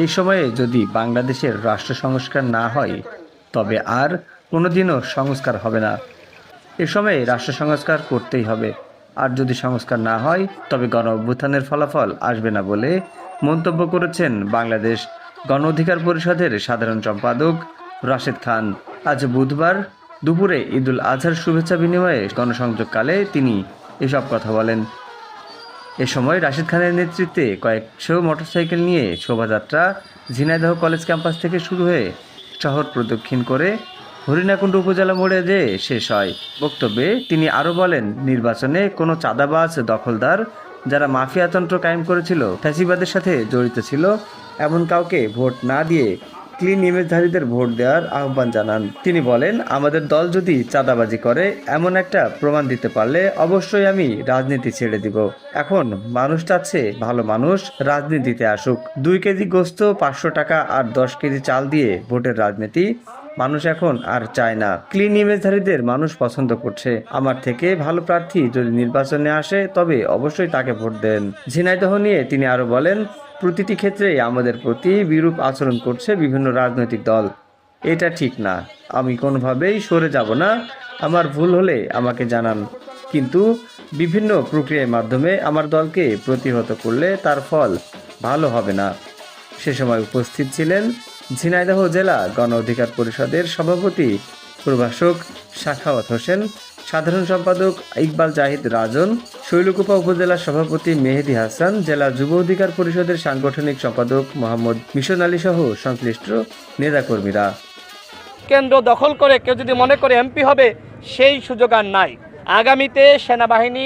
এই সময়ে যদি বাংলাদেশের রাষ্ট্র সংস্কার না হয়, তবে আর কোনোদিনও সংস্কার হবে না। এ সময়ে রাষ্ট্র সংস্কার করতেই হবে। আর যদি সংস্কার না হয়, তবে গণ অভ্যুত্থানের ফলাফল আসবে না বলে মন্তব্য করেছেন বাংলাদেশ গণ অধিকার পরিষদের সাধারণ সম্পাদক রাশেদ খান। আজ বুধবার দুপুরে ঈদুল আজহার শুভেচ্ছা বিনিময়ে গণসংযোগকালে তিনি এসব কথা বলেন। এ সময় রাশিদ খানের নেতৃত্বে কয়েকশো মোটরসাইকেল নিয়ে শোভাযাত্রা ঝিনাইদহ কলেজ ক্যাম্পাস থেকে শুরু হয়ে শহর প্রদক্ষিণ করে হরিণাকুণ্ড উপজেলা মোড়ে যেয়ে শেষ হয়। বক্তব্যে তিনি আরও বলেন, নির্বাচনে কোনো চাঁদাবাজ, দখলদার যারা মাফিয়াতন্ত্র কায়েম করেছিল, ফ্যাসিবাদের সাথে জড়িত ছিল, এমন কাউকে ভোট না দিয়ে ক্লিন ইমেজধারীদের ভোট দেওয়ার আহ্বান জানান। তিনি বলেন, আমাদের দল যদি চাঁদাবাজি করে, এমন একটা প্রমাণ দিতে পারলে অবশ্যই আমি রাজনীতি ছেড়ে দিব। এখন মানুষ চাচ্ছে ভালো মানুষ রাজনীতিতে আসুক। দুই কেজি গোস্ত, পাঁচশো টাকা আর দশ কেজি চাল দিয়ে ভোটের রাজনীতি মানুষ এখন আর চায় না। ক্লিন ইমেজধারীদের মানুষ পছন্দ করছে। আমার থেকে ভালো প্রার্থী যদি নির্বাচনে আসে, তবে অবশ্যই তাকে ভোট দেন। ঝিনাইদহ নিয়ে তিনি আরও বলেন, প্রতিটি ক্ষেত্রেই আমাদের প্রতি বিরূপ আচরণ করছে বিভিন্ন রাজনৈতিক দল। এটা ঠিক না। আমি কোনোভাবেই সরে যাব না। আমার ভুল হলে আমাকে জানান। কিন্তু বিভিন্ন প্রক্রিয়ার মাধ্যমে আমার দলকে প্রতিহত করলে তার ফল ভালো হবে না। সে সময় উপস্থিত ছিলেন ঝিনাইদহ জেলা গণ অধিকার পরিষদের সভাপতি, প্রভাষক শাখাওয়াত হোসেন, সাধারণ সম্পাদক ইকবাল জাহিদ রাজন, শৈলকুপা উপজেলা সভাপতি মেহেদি হাসান, জেলা যুব অধিকার পরিষদের সাংগঠনিক সম্পাদক মোহাম্মদ মিশন আলী সহ সংশ্লিষ্ট নেতাকর্মীরা। কেন্দ্র দখল করে কেউ যদি মনে করে এমপি হবে, সেই সুযোগ আর নাই। আগামীতে সেনাবাহিনী